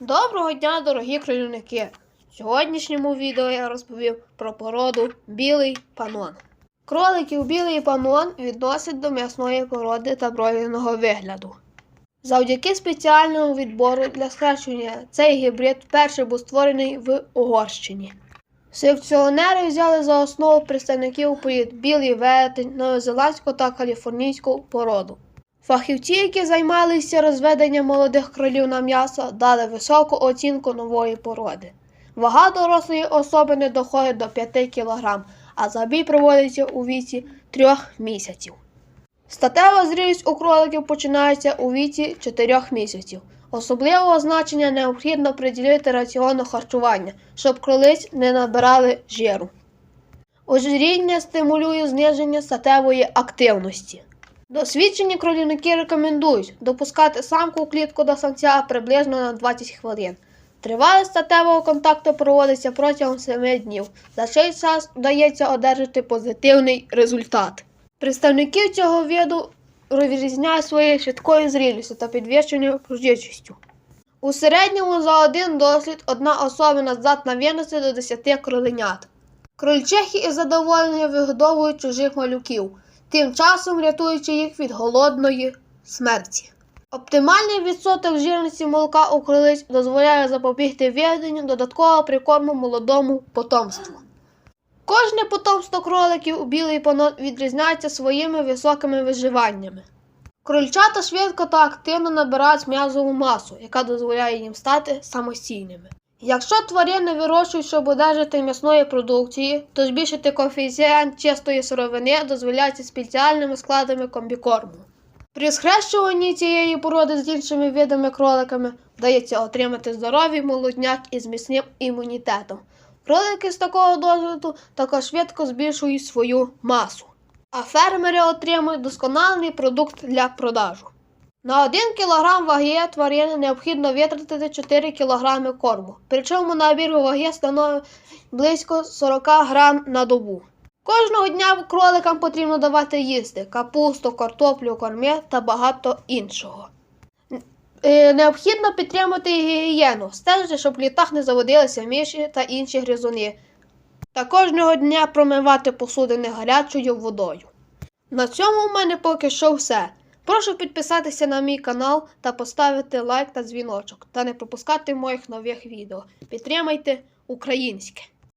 Доброго дня, дорогі кролівники! В сьогоднішньому відео я розповів про породу білий панон. Кроликів білий панон відносять до м'ясної породи та бройлерного вигляду. Завдяки спеціальному відбору для схрещення цей гібрид вперше був створений в Угорщині. Селекціонери взяли за основу представників порід білий велетень, новозеландську та каліфорнійську породу. Фахівці, які займалися розведенням молодих кролів на м'ясо, дали високу оцінку нової породи. Вага дорослої особи не доходить до 5 кг, а забій проводиться у віці 3 місяців. Статева зрілість у кроликів починається у віці 4 місяців. Особливого значення необхідно приділити раціону харчування, щоб кролиць не набирали жиру. Ожиріння стимулює зниження статевої активності. Досвідчені кролівники рекомендують допускати самку у клітку до самця приблизно на 20 хвилин. Тривалість статевого контакту проводиться протягом 7 днів. За цей час вдається одержати позитивний результат. Представники цього виду розрізняють своєю швидкою зрілістю та підвищеною пружичістю. У середньому за один дослід одна особина здатна винести до 10 кроленят. Крольчихи із задоволенням вигодовують чужих малюків, тим часом рятуючи їх від голодної смерті. Оптимальний відсоток жирності молока у кролиць дозволяє запобігти виведенню додаткового прикорму молодому потомству. Кожне потомство кроликів у білий панон відрізняється своїми високими виживаннями. Крольчата швидко та активно набирають м'язову масу, яка дозволяє їм стати самостійними. Якщо тварини вирощують, щоб одержати м'ясної продукції, то збільшити коефіцієнт чистої сировини дозволяється спеціальними складами комбікорму. При схрещуванні цієї породи з іншими видами кроликами вдається отримати здоровий молодняк із міцним імунітетом. Кролики з такого досвіду також швидко збільшують свою масу, а фермери отримують досконалий продукт для продажу. На 1 кг ваги тварини необхідно витратити 4 кг корму, причому набір ваги становить близько 40 г на добу. Кожного дня кроликам потрібно давати їсти капусту, картоплю, корми та багато іншого. Е, Необхідно підтримати гігієну, стежити, щоб в літах не заводилися миші та інші гризуни. Та кожного дня промивати посудини гарячою водою. На цьому в мене поки що все. Прошу підписатися на мій канал та поставити лайк та дзвіночок, та не пропускати моїх нових відео. Підтримайте українське!